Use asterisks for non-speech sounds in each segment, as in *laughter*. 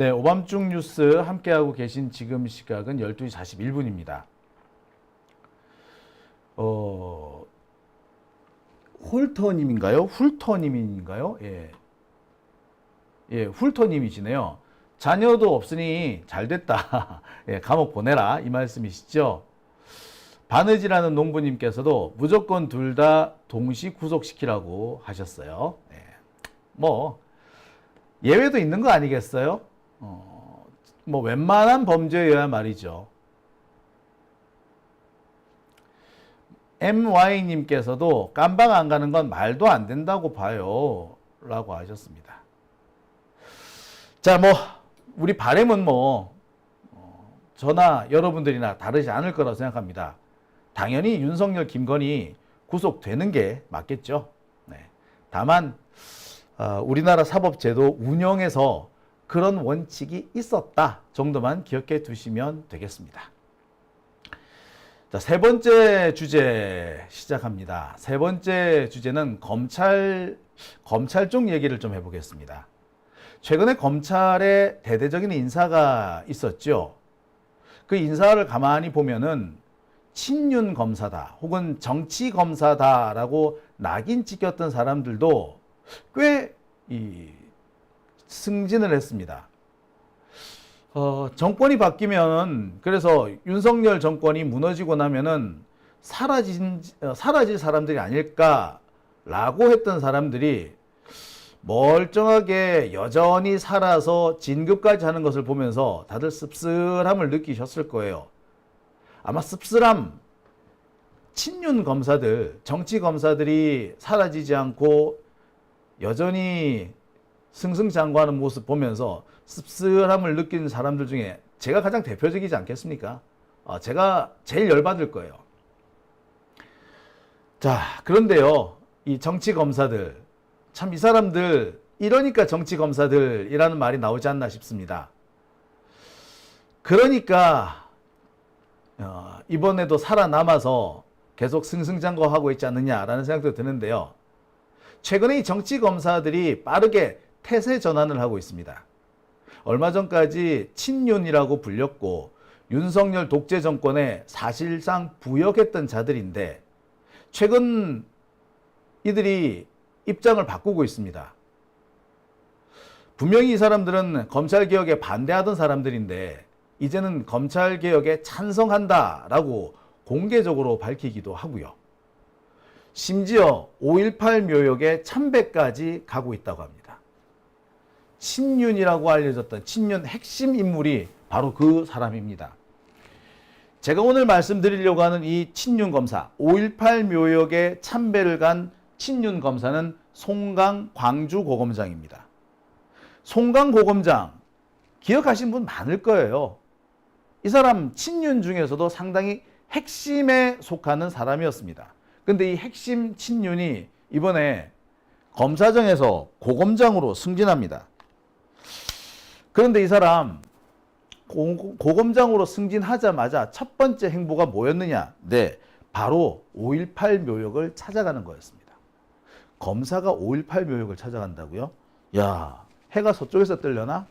네, 오밤중 뉴스 함께하고 계신 지금 시각은 12시 41분입니다. 어, 홀터님인가요? 훌터님인가요? 예. 예, 훌터님이시네요. 자녀도 없으니 잘 됐다. *laughs* 예, 감옥 보내라. 이 말씀이시죠? 바느지라는 농부님께서도 무조건 둘 다 동시 구속시키라고 하셨어요. 예. 뭐, 예외도 있는 거 아니겠어요? 어, 뭐, 웬만한 범죄여야 말이죠. MY님께서도 깜방 안 가는 건 말도 안 된다고 봐요. 라고 하셨습니다. 자, 뭐, 우리 바램은 뭐, 어, 저나 여러분들이나 다르지 않을 거라고 생각합니다. 당연히 윤석열, 김건희 구속되는 게 맞겠죠. 네. 다만, 어, 우리나라 사법제도 운영에서 그런 원칙이 있었다 정도만 기억해 두시면 되겠습니다. 자, 세 번째 주제 시작합니다. 세 번째 주제는 검찰, 검찰 쪽 얘기를 좀 해보겠습니다. 최근에 검찰에 대대적인 인사가 있었죠. 그 인사를 가만히 보면은 친윤 검사다 혹은 정치 검사다라고 낙인 찍혔던 사람들도 꽤 이 승진을 했습니다. 어, 정권이 바뀌면 그래서 윤석열 정권이 무너지고 나면은 사라진 어, 사라질 사람들이 아닐까라고 했던 사람들이 멀쩡하게 여전히 살아서 진급까지 하는 것을 보면서 다들 씁쓸함을 느끼셨을 거예요. 아마 씁쓸함 친윤 검사들, 정치 검사들이 사라지지 않고 여전히 승승장구하는 모습 보면서 씁쓸함을 느끼는 사람들 중에 제가 가장 대표적이지 않겠습니까? 어, 제가 제일 열받을 거예요. 자, 그런데요, 이 정치 검사들, 참 이 사람들, 이러니까 정치 검사들이라는 말이 나오지 않나 싶습니다. 그러니까, 어, 이번에도 살아남아서 계속 승승장구하고 있지 않느냐라는 생각도 드는데요. 최근에 이 정치 검사들이 빠르게 태세 전환을 하고 있습니다. 얼마 전까지 친윤이라고 불렸고 윤석열 독재 정권에 사실상 부역했던 자들인데 최근 이들이 입장을 바꾸고 있습니다. 분명히 이 사람들은 검찰 개혁에 반대하던 사람들인데 이제는 검찰 개혁에 찬성한다라고 공개적으로 밝히기도 하고요. 심지어 5.18 묘역에 참배까지 가고 있다고 합니다. 친윤이라고 알려졌던 친윤 핵심 인물이 바로 그 사람입니다. 제가 오늘 말씀드리려고 하는 이 친윤 검사, 5.18 묘역에 참배를 간 친윤 검사는 송강 광주 고검장입니다. 송강 고검장 기억하신 분 많을 거예요. 이 사람 친윤 중에서도 상당히 핵심에 속하는 사람이었습니다. 근데 이 핵심 친윤이 이번에 검사정에서 고검장으로 승진합니다. 그런데 이 사람 고, 고검장으로 승진하자마자 첫 번째 행보가 뭐였느냐? 네, 바로 5.18 묘역을 찾아가는 거였습니다. 검사가 5.18 묘역을 찾아간다고요? 야, 해가 서쪽에서 뜨려나?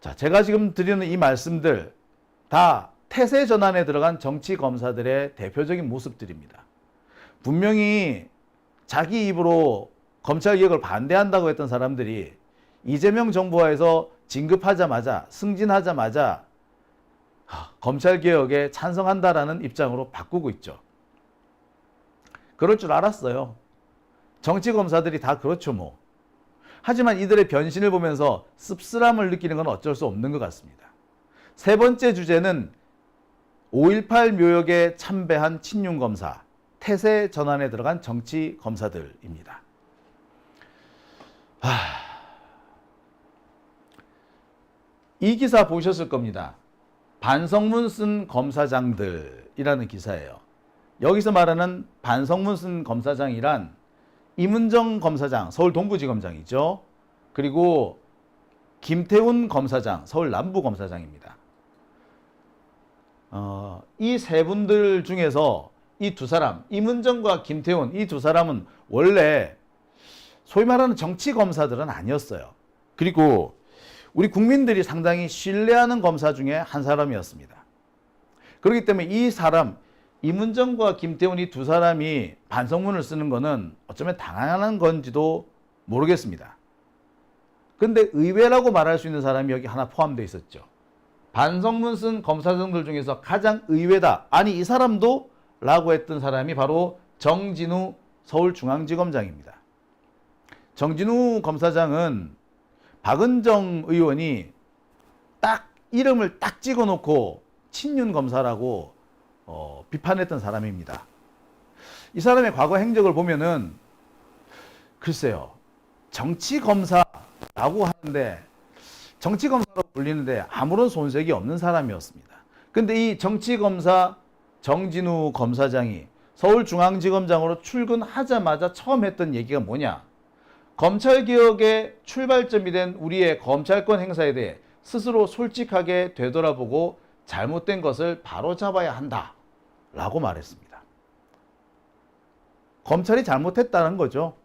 자, 제가 지금 드리는 이 말씀들 다 태세 전환에 들어간 정치 검사들의 대표적인 모습들입니다. 분명히 자기 입으로 검찰 개혁을 반대한다고 했던 사람들이 이재명 정부하에서 진급하자마자 승진하자마자 검찰 개혁에 찬성한다라는 입장으로 바꾸고 있죠. 그럴 줄 알았어요. 정치 검사들이 다 그렇죠, 뭐. 하지만 이들의 변신을 보면서 씁쓸함을 느끼는 건 어쩔 수 없는 것 같습니다. 세 번째 주제는 5.18 묘역에 참배한 친윤 검사, 태세 전환에 들어간 정치 검사들입니다. 하... 이 기사 보셨을 겁니다. 반성문 쓴 검사장들이라는 기사예요. 여기서 말하는 반성문 쓴 검사장이란 이문정 검사장, 서울 동부지검장이죠. 그리고 김태훈 검사장, 서울 남부검사장입니다. 어, 이 세 분들 중에서 이 두 사람, 이문정과 김태훈 이 두 사람은 원래 소위 말하는 정치 검사들은 아니었어요. 그리고 우리 국민들이 상당히 신뢰하는 검사 중에 한 사람이었습니다. 그렇기 때문에 이 사람 이문정과 김태훈 이 두 사람이 반성문을 쓰는 것은 어쩌면 당연한 건지도 모르겠습니다. 근데 의외라고 말할 수 있는 사람이 여기 하나 포함되어 있었죠. 반성문 쓴 검사들들 중에서 가장 의외다. 아니 이 사람도 라고 했던 사람이 바로 정진우 서울중앙지검장입니다. 정진우 검사장은 박은정 의원이 딱 이름을 딱 찍어놓고 친윤 검사라고 어, 비판했던 사람입니다. 이 사람의 과거 행적을 보면은 글쎄요 정치 검사라고 하는데 정치 검사로 불리는데 아무런 손색이 없는 사람이었습니다. 근데 이 정치 검사 정진우 검사장이 서울중앙지검장으로 출근하자마자 처음 했던 얘기가 뭐냐? 검찰 개혁의 출발점이 된 우리의 검찰권 행사에 대해 스스로 솔직하게 되돌아보고 잘못된 것을 바로 잡아야 한다. 라고 말했습니다. 검찰이 잘못했다는 거죠.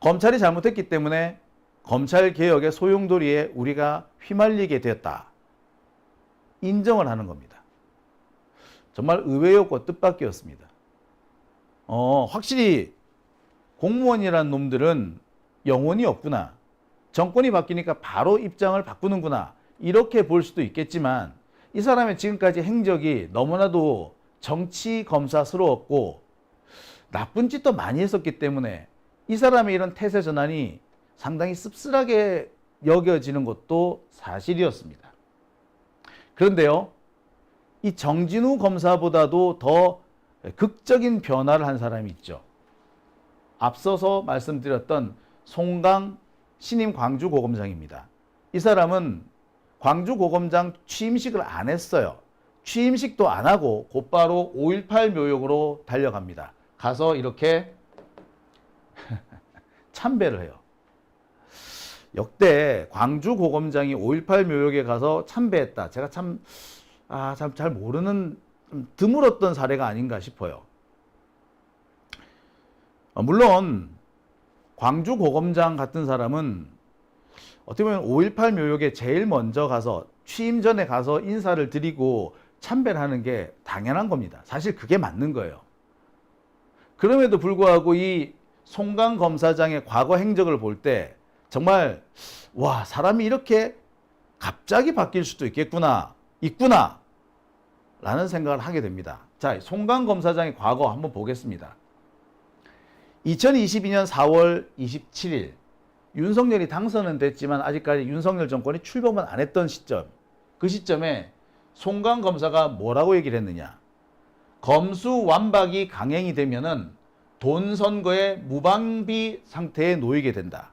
검찰이 잘못했기 때문에 검찰 개혁의 소용돌이에 우리가 휘말리게 되었다. 인정을 하는 겁니다. 정말 의외였고 뜻밖이었습니다. 어, 확실히 공무원이라는 놈들은 영혼이 없구나. 정권이 바뀌니까 바로 입장을 바꾸는구나. 이렇게 볼 수도 있겠지만 이 사람의 지금까지 행적이 너무나도 정치 검사스러웠고 나쁜 짓도 많이 했었기 때문에 이 사람의 이런 태세 전환이 상당히 씁쓸하게 여겨지는 것도 사실이었습니다. 그런데요, 이 정진우 검사보다도 더 극적인 변화를 한 사람이 있죠. 앞서서 말씀드렸던 송강 신임 광주고검장입니다. 이 사람은 광주고검장 취임식을 안 했어요. 취임식도 안 하고 곧바로 5.18 묘역으로 달려갑니다. 가서 이렇게 *laughs* 참배를 해요. 역대 광주 고검장이 5.18 묘역에 가서 참배했다. 제가 참, 아, 참 잘 모르는 좀 드물었던 사례가 아닌가 싶어요. 어, 물론 광주 고검장 같은 사람은 어떻게 보면 5.18 묘역에 제일 먼저 가서 취임 전에 가서 인사를 드리고 참배를 하는 게 당연한 겁니다. 사실 그게 맞는 거예요. 그럼에도 불구하고 이 송강 검사장의 과거 행적을 볼 때 정말 와 사람이 이렇게 갑자기 바뀔 수도 있겠구나 있구나 라는 생각을 하게 됩니다. 자 송강 검사장의 과거 한번 보겠습니다. 2022년 4월 27일 윤석열이 당선은 됐지만 아직까지 윤석열 정권이 출범은 안 했던 시점 그 시점에 송강 검사가 뭐라고 얘기를 했느냐 검수 완박이 강행이 되면은 돈 선거의 무방비 상태에 놓이게 된다.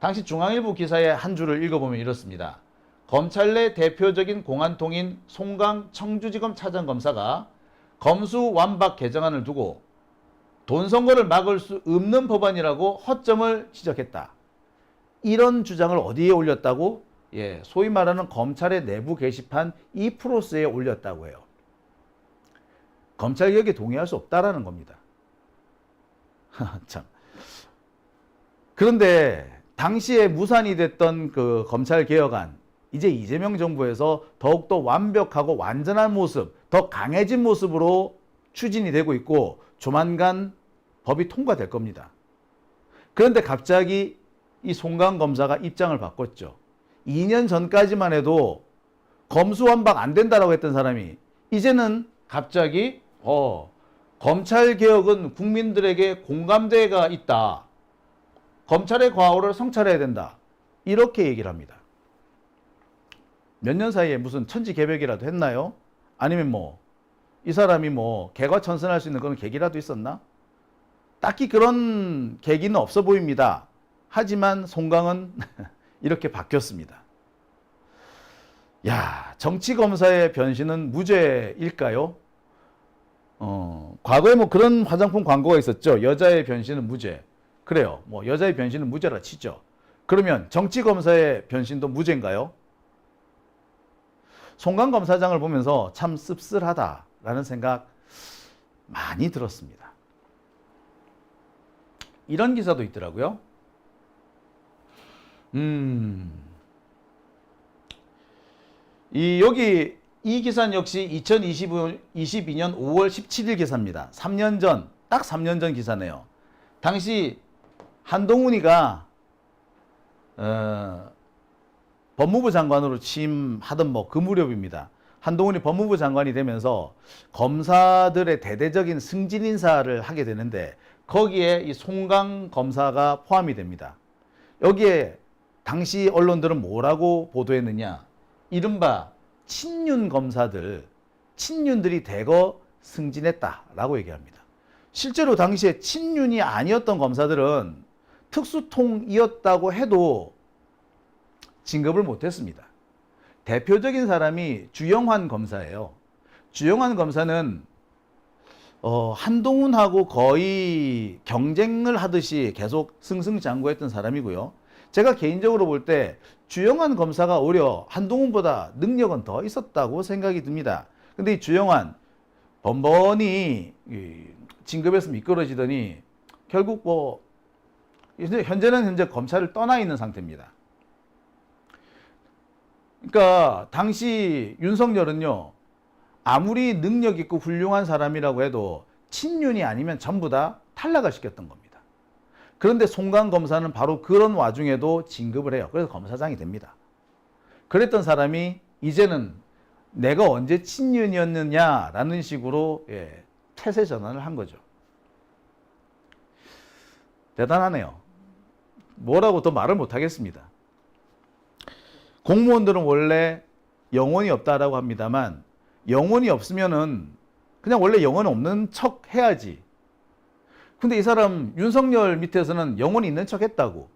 당시 중앙일보 기사의 한 줄을 읽어보면 이렇습니다. 검찰 내 대표적인 공안통인 송강 청주지검 차장검사가 검수 완박 개정안을 두고 돈 선거를 막을 수 없는 법안이라고 허점을 지적했다. 이런 주장을 어디에 올렸다고? 예, 소위 말하는 검찰의 내부 게시판 이 프로스에 올렸다고 해요. 검찰 개혁에 동의할 수 없다라는 겁니다. *laughs* 참. 그런데 당시에 무산이 됐던 그 검찰 개혁안 이제 이재명 정부에서 더욱더 완벽하고 완전한 모습, 더 강해진 모습으로 추진이 되고 있고 조만간 법이 통과될 겁니다. 그런데 갑자기 이 송강 검사가 입장을 바꿨죠. 2년 전까지만 해도 검수완박 안 된다라고 했던 사람이 이제는 갑자기 어 검찰 개혁은 국민들에게 공감대가 있다. 검찰의 과오를 성찰해야 된다. 이렇게 얘기를 합니다. 몇 년 사이에 무슨 천지 개벽이라도 했나요? 아니면 뭐 이 사람이 뭐 개과 천선할 수 있는 그런 계기라도 있었나? 딱히 그런 계기는 없어 보입니다. 하지만 송강은 *laughs* 이렇게 바뀌었습니다. 야, 정치 검사의 변신은 무죄일까요? 어, 과거에 뭐 그런 화장품 광고가 있었죠. 여자의 변신은 무죄. 그래요. 뭐 여자의 변신은 무죄라 치죠. 그러면 정치 검사의 변신도 무죄인가요? 송강 검사장을 보면서 참 씁쓸하다 라는 생각 많이 들었습니다. 이런 기사도 있더라고요. 음. 이 여기 이 기사는 역시 2022년 5월 17일 기사입니다. 3년 전, 딱 3년 전 기사네요. 당시 한동훈이가 어, 법무부 장관으로 취임하던 뭐 그 무렵입니다. 한동훈이 법무부 장관이 되면서 검사들의 대대적인 승진 인사를 하게 되는데 거기에 이 송강 검사가 포함이 됩니다. 여기에 당시 언론들은 뭐라고 보도했느냐? 이른바 친윤 검사들, 친윤들이 대거 승진했다라고 얘기합니다. 실제로 당시에 친윤이 아니었던 검사들은 특수통이었다고 해도 진급을 못했습니다. 대표적인 사람이 주영환 검사예요. 주영환 검사는 어, 한동훈하고 거의 경쟁을 하듯이 계속 승승장구했던 사람이고요. 제가 개인적으로 볼 때 주영환 검사가 오히려 한동훈보다 능력은 더 있었다고 생각이 듭니다. 근데 이 주영환 번번이 이 진급에서 미끄러지더니 결국 뭐 현재는 현재 검찰을 떠나 있는 상태입니다. 그러니까 당시 윤석열은요 아무리 능력 있고 훌륭한 사람이라고 해도 친윤이 아니면 전부 다 탈락을 시켰던 겁니다. 그런데 송강 검사는 바로 그런 와중에도 진급을 해요. 그래서 검사장이 됩니다. 그랬던 사람이 이제는 내가 언제 친윤이었느냐라는 식으로 예, 태세 전환을 한 거죠. 대단하네요. 뭐라고 더 말을 못 하겠습니다. 공무원들은 원래 영혼이 없다라고 합니다만 영혼이 없으면은 그냥 원래 영혼 없는 척 해야지. 근데 이 사람 윤석열 밑에서는 영혼이 있는 척 했다고.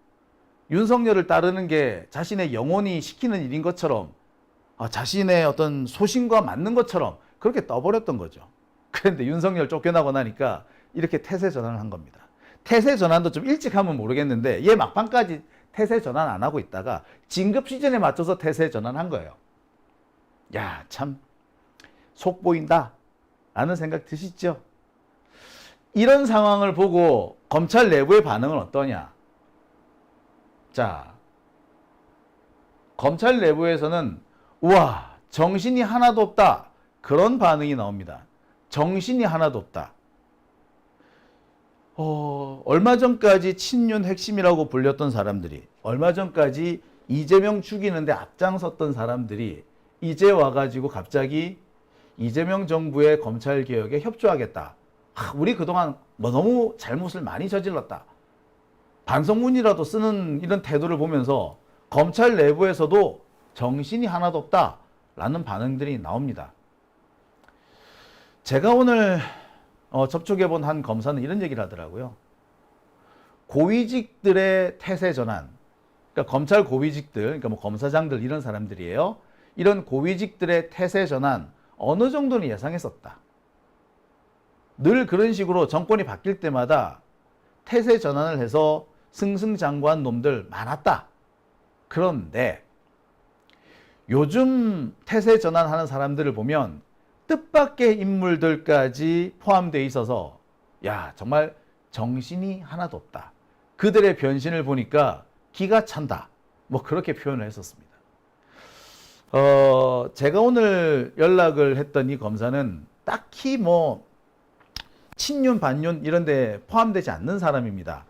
윤석열을 따르는 게 자신의 영혼이 시키는 일인 것처럼 아, 자신의 어떤 소신과 맞는 것처럼 그렇게 떠버렸던 거죠. 그런데 윤석열 쫓겨나고 나니까 이렇게 태세 전환을 한 겁니다. 태세 전환도 좀 일찍 하면 모르겠는데 얘 막판까지 태세 전환 안 하고 있다가 진급 시즌에 맞춰서 태세 전환한 거예요. 야, 참 속 보인다. 라는 생각 드시죠? 이런 상황을 보고 검찰 내부의 반응은 어떠냐? 자, 검찰 내부에서는 우와, 정신이 하나도 없다. 그런 반응이 나옵니다. 정신이 하나도 없다. 어, 얼마 전까지 친윤 핵심이라고 불렸던 사람들이, 얼마 전까지 이재명 죽이는데 앞장섰던 사람들이 이제 와가지고 갑자기 이재명 정부의 검찰 개혁에 협조하겠다. 아, 우리 그동안 뭐 너무 잘못을 많이 저질렀다. 반성문이라도 쓰는 이런 태도를 보면서 검찰 내부에서도 정신이 하나도 없다. 라는 반응들이 나옵니다. 제가 오늘 어, 접촉해 본 한 검사는 이런 얘기를 하더라고요. 고위직들의 태세 전환. 그러니까 검찰 고위직들, 그러니까 뭐 검사장들 이런 사람들이에요. 이런 고위직들의 태세 전환 어느 정도는 예상했었다. 늘 그런 식으로 정권이 바뀔 때마다 태세 전환을 해서 승승장구한 놈들 많았다. 그런데 요즘 태세 전환하는 사람들을 보면 뜻밖의 인물들까지 포함되어 있어서 야 정말 정신이 하나도 없다. 그들의 변신을 보니까 기가 찬다. 뭐 그렇게 표현을 했었습니다. 어, 제가 오늘 연락을 했던 이 검사는 딱히 뭐 친윤 반윤 이런 데 포함되지 않는 사람입니다.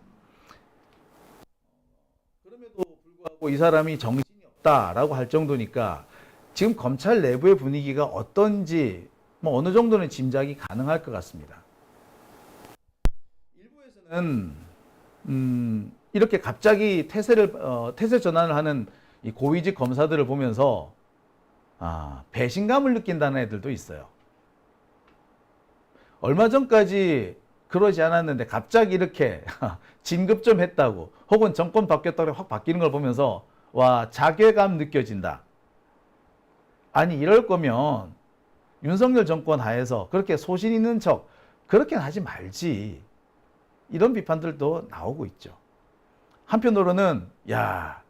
그럼에도 불구하고 이 사람이 정신이 없다라고 할 정도니까 지금 검찰 내부의 분위기가 어떤지 뭐 어느 정도는 짐작이 가능할 것 같습니다. 일부에서는 음, 이렇게 갑자기 태세를 어, 태세 전환을 하는 이 고위직 검사들을 보면서 아, 배신감을 느낀다는 애들도 있어요. 얼마 전까지 그러지 않았는데 갑자기 이렇게 *laughs* 진급 좀 했다고 혹은 정권 바뀌었다고 확 바뀌는 걸 보면서 와 자괴감 느껴진다. 아니 이럴 거면 윤석열 정권 하에서 그렇게 소신 있는 척 그렇게 하지 말지. 이런 비판들도 나오고 있죠. 한편으로는 야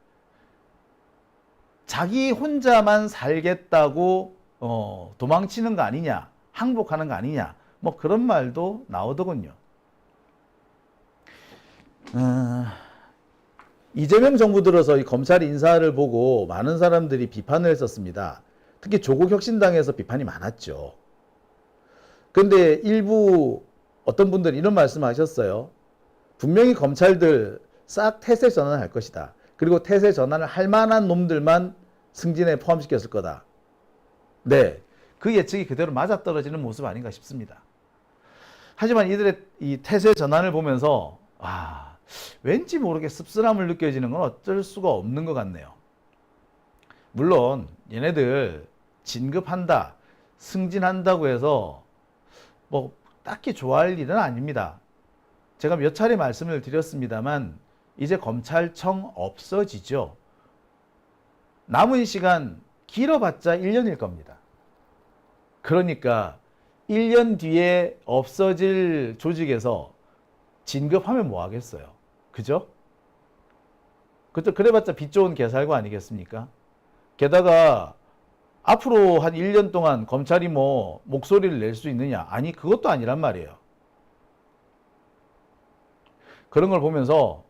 자기 혼자만 살겠다고 어, 도망치는 거 아니냐, 항복하는 거 아니냐, 뭐 그런 말도 나오더군요. 어, 이재명 정부 들어서 이 검찰 인사를 보고 많은 사람들이 비판을 했었습니다. 특히 조국 혁신당에서 비판이 많았죠. 근데 일부 어떤 분들이 이런 말씀 하셨어요. 분명히 검찰들 싹 태세 전환할 것이다. 그리고 태세 전환을 할 만한 놈들만 승진에 포함시켰을 거다. 네. 그 예측이 그대로 맞아떨어지는 모습 아닌가 싶습니다. 하지만 이들의 이 태세 전환을 보면서 아, 왠지 모르게 씁쓸함을 느껴지는 건 어쩔 수가 없는 것 같네요. 물론 얘네들 진급한다, 승진한다고 해서 뭐 딱히 좋아할 일은 아닙니다. 제가 몇 차례 말씀을 드렸습니다만 이제 검찰청 없어지죠. 남은 시간 길어봤자 1년일 겁니다. 그러니까 1년 뒤에 없어질 조직에서 진급하면 뭐 하겠어요? 그죠? 그때 그래봤자 빚 좋은 개살구 아니겠습니까? 게다가 앞으로 한 1년 동안 검찰이 뭐 목소리를 낼 수 있느냐? 아니, 그것도 아니란 말이에요. 그런 걸 보면서,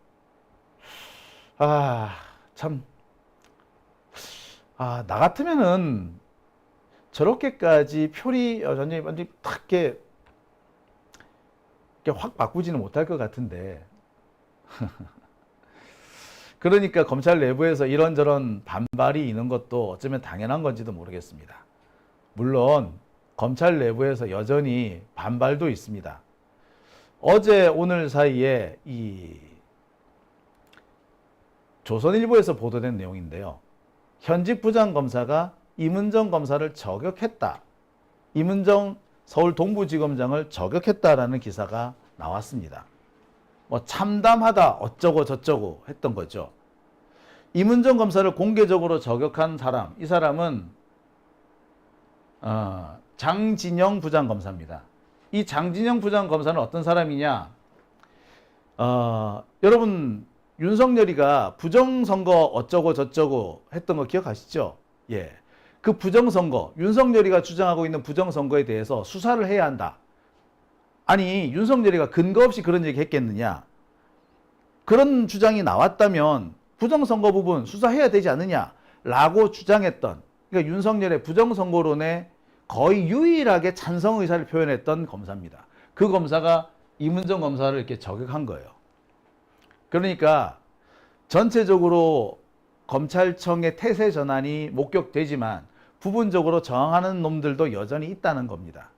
아, 참, 아, 나 같으면은 저렇게까지 표리, 어, 완전히, 완전히 탁 이렇게, 이렇게 확 바꾸지는 못할 것 같은데. *laughs* 그러니까 검찰 내부에서 이런저런 반발이 있는 것도 어쩌면 당연한 건지도 모르겠습니다. 물론 검찰 내부에서 여전히 반발도 있습니다. 어제 오늘 사이에 이 조선일보에서 보도된 내용인데요. 현직 부장검사가 임은정 검사를 저격했다. 임은정 서울 동부지검장을 저격했다라는 기사가 나왔습니다. 뭐 참담하다 어쩌고 저쩌고 했던 거죠. 임은정 검사를 공개적으로 저격한 사람, 이 사람은 어, 장진영 부장검사입니다. 이 장진영 부장검사는 어떤 사람이냐? 어, 여러분 윤석열이가 부정선거 어쩌고 저쩌고 했던 거 기억하시죠? 예. 그 부정선거, 윤석열이가 주장하고 있는 부정선거에 대해서 수사를 해야 한다. 아니, 윤석열이가 근거 없이 그런 얘기 했겠느냐? 그런 주장이 나왔다면 부정선거 부분 수사해야 되지 않느냐? 라고 주장했던, 그러니까 윤석열의 부정선거론에 거의 유일하게 찬성 의사를 표현했던 검사입니다. 그 검사가 이문정 검사를 이렇게 저격한 거예요. 그러니까 전체적으로 검찰청의 태세 전환이 목격되지만 부분적으로 저항하는 놈들도 여전히 있다는 겁니다.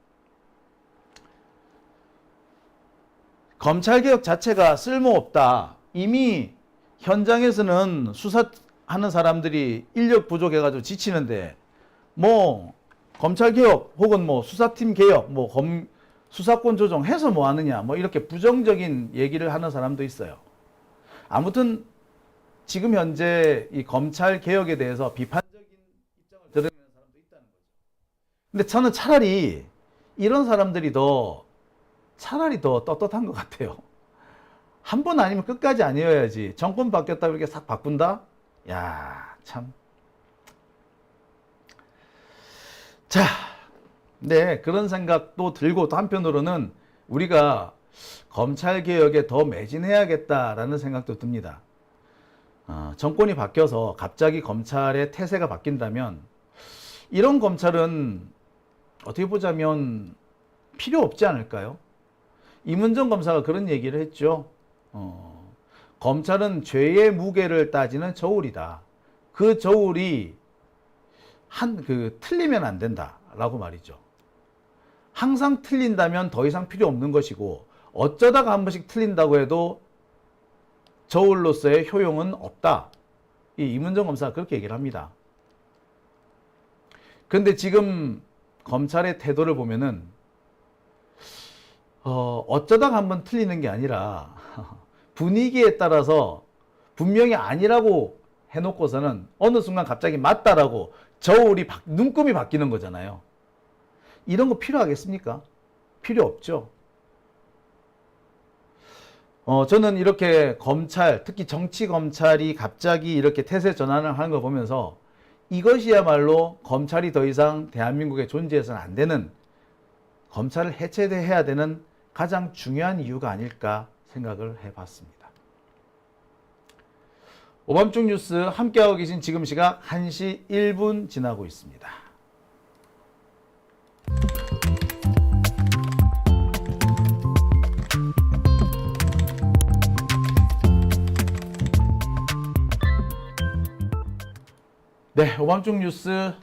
검찰개혁 자체가 쓸모없다. 이미 현장에서는 수사하는 사람들이 인력 부족해가지고 지치는데 뭐 검찰 개혁 혹은 뭐 수사팀 개혁 뭐 검, 수사권 조정해서 뭐 하느냐 뭐 이렇게 부정적인 얘기를 하는 사람도 있어요. 아무튼 지금 현재 이 검찰 개혁에 대해서 비판적인 입장을 드러내는 사람도 있다는 거죠. 근데 저는 차라리 이런 사람들이 더 차라리 더 떳떳한 것 같아요. 한 번 아니면 끝까지 아니어야지. 정권 바뀌었다고 이렇게 싹 바꾼다? 야, 참. 자, 네, 그런 생각도 들고 또 한편으로는 우리가 검찰 개혁에 더 매진해야겠다라는 생각도 듭니다. 어, 정권이 바뀌어서 갑자기 검찰의 태세가 바뀐다면 이런 검찰은 어떻게 보자면 필요 없지 않을까요? 이문정 검사가 그런 얘기를 했죠. 어, 검찰은 죄의 무게를 따지는 저울이다. 그 저울이 한 그 틀리면 안 된다라고 말이죠. 항상 틀린다면 더 이상 필요 없는 것이고 어쩌다가 한 번씩 틀린다고 해도 저울로서의 효용은 없다. 이 이문정 검사가 그렇게 얘기를 합니다. 근데 지금 검찰의 태도를 보면은 어, 어쩌다가 한번 틀리는 게 아니라 분위기에 따라서 분명히 아니라고 해놓고서는 어느 순간 갑자기 맞다라고 저울이 바, 눈금이 바뀌는 거잖아요. 이런 거 필요하겠습니까? 필요 없죠. 어, 저는 이렇게 검찰, 특히 정치 검찰이 갑자기 이렇게 태세 전환을 하는 걸 보면서 이것이야말로 검찰이 더 이상 대한민국에 존재해서는 안 되는 검찰을 해체해야 되는 가장 중요한 이유가 아닐까 생각을 해 봤습니다. 오밤중 뉴스 함께하고 계신 지금 시각 1시 1분 지나고 있습니다. 네, 오밤중 뉴스